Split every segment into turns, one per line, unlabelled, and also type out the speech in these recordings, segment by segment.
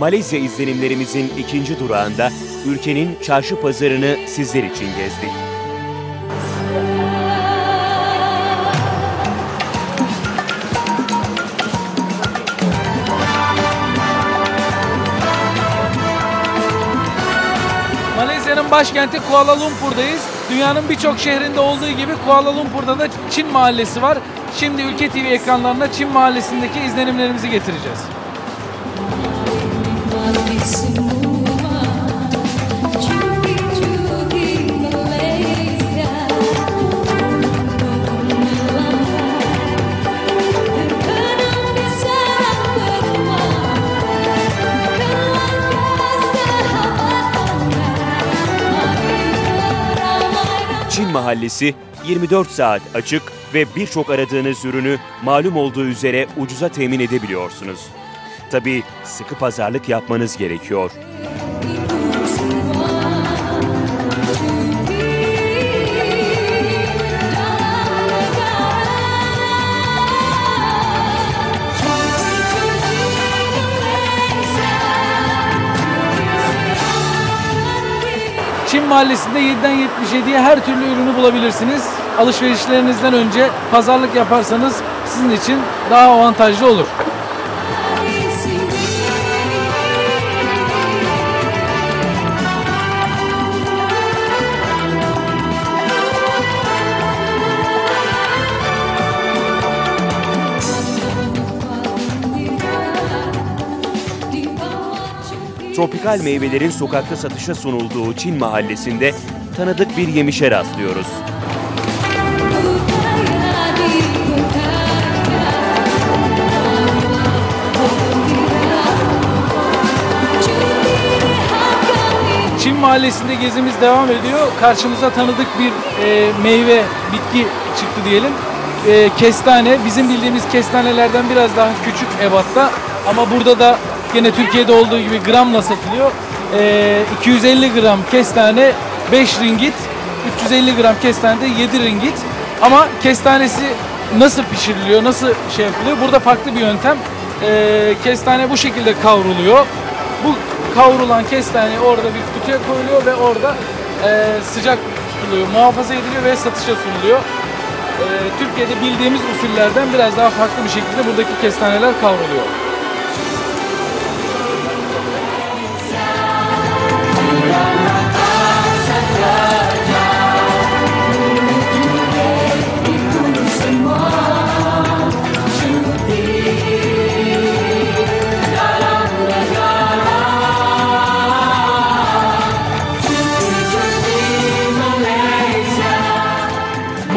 Malezya izlenimlerimizin ikinci durağında ülkenin çarşı pazarını sizler için gezdik.
Malezya'nın başkenti Kuala Lumpur'dayız. Dünyanın birçok şehrinde olduğu gibi Kuala Lumpur'da da Çin Mahallesi var. Şimdi Ülke TV ekranlarına Çin Mahallesi'ndeki izlenimlerimizi getireceğiz.
Çin Mahallesi 24 saat açık ve birçok aradığınız ürünü malum olduğu üzere ucuza temin edebiliyorsunuz. Tabii sıkı pazarlık yapmanız gerekiyor.
Çin Mahallesi'nde 7'den 77'ye her türlü ürünü bulabilirsiniz. Alışverişlerinizden önce pazarlık yaparsanız sizin için daha avantajlı olur.
Tropikal meyvelerin sokakta satışa sunulduğu Çin Mahallesi'nde tanıdık bir yemişe rastlıyoruz.
Çin Mahallesi'nde gezimiz devam ediyor. Karşımıza tanıdık bir e, meyve, bitki çıktı diyelim. E, kestane, bizim bildiğimiz kestanelerden biraz daha küçük ebatta. Ama burada da yine Türkiye'de olduğu gibi gramla satılıyor. E, 250 gram kestane 5 ringit, 350 gram kestane de 7 ringit. Ama kestanesi nasıl pişiriliyor, nasıl şey yapılıyor? Burada farklı bir yöntem. E, kestane bu şekilde kavruluyor. Bu kavrulan kestane orada bir kutuya koyuluyor ve orada e, sıcak tutuluyor, muhafaza ediliyor ve satışa sunuluyor. E, Türkiye'de bildiğimiz usullerden biraz daha farklı bir şekilde buradaki kestaneler kavruluyor.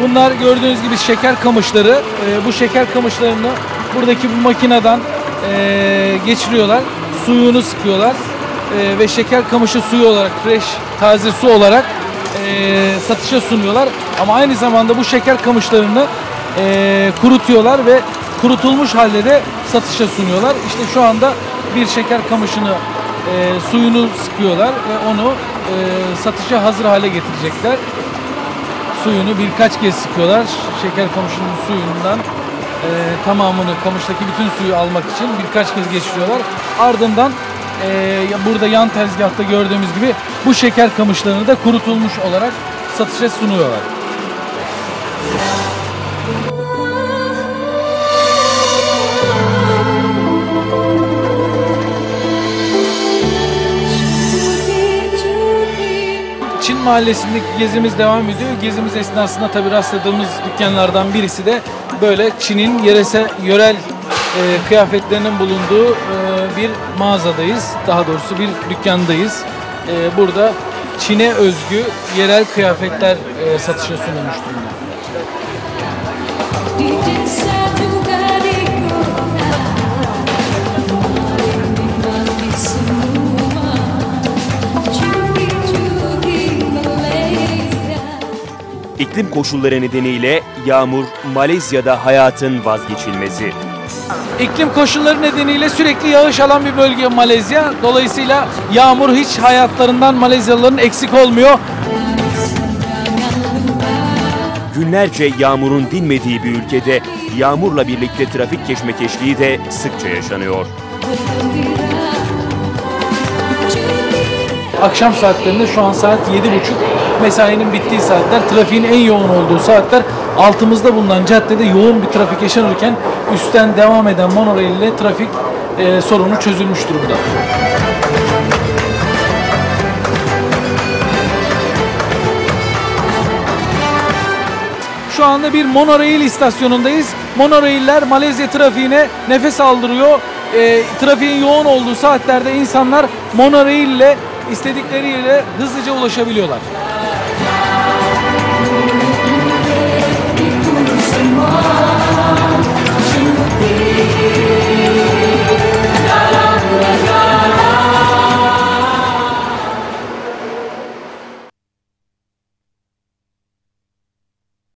Bunlar gördüğünüz gibi şeker kamışları. E, bu şeker kamışlarını buradaki bu makineden e, geçiriyorlar. Suyunu sıkıyorlar. E, ve şeker kamışı suyu olarak, fresh, taze su olarak e, satışa sunuyorlar. Ama aynı zamanda bu şeker kamışlarını e, kurutuyorlar ve kurutulmuş halde de satışa sunuyorlar. İşte şu anda bir şeker kamışını e, suyunu sıkıyorlar ve onu e, satışa hazır hale getirecekler suyunu birkaç kez sıkıyorlar. Şeker kamışının suyundan e, tamamını kamıştaki bütün suyu almak için birkaç kez geçiriyorlar. Ardından e, burada yan tezgahta gördüğümüz gibi bu şeker kamışlarını da kurutulmuş olarak satışa sunuyorlar. Çin mahallesindeki gezimiz devam ediyor. Gezimiz esnasında tabi rastladığımız dükkanlardan birisi de böyle Çin'in yerese, yörel e, kıyafetlerinin bulunduğu e, bir mağazadayız. Daha doğrusu bir dükkandayız. E, burada Çin'e özgü yerel kıyafetler e, satışa sunulmuş durumda.
İklim koşulları nedeniyle yağmur Malezya'da hayatın vazgeçilmezi.
İklim koşulları nedeniyle sürekli yağış alan bir bölge Malezya. Dolayısıyla yağmur hiç hayatlarından Malezyalıların eksik olmuyor.
Günlerce yağmurun dinmediği bir ülkede yağmurla birlikte trafik keşmekeşliği de sıkça yaşanıyor.
akşam saatlerinde şu an saat 7.30 mesainin bittiği saatler, trafiğin en yoğun olduğu saatler altımızda bulunan caddede yoğun bir trafik yaşanırken üstten devam eden monorail ile trafik e, sorunu çözülmüş durumda. Şu anda bir monorail istasyonundayız. Monorailler Malezya trafiğine nefes aldırıyor. E, trafiğin yoğun olduğu saatlerde insanlar monorail ile istedikleri yere hızlıca ulaşabiliyorlar.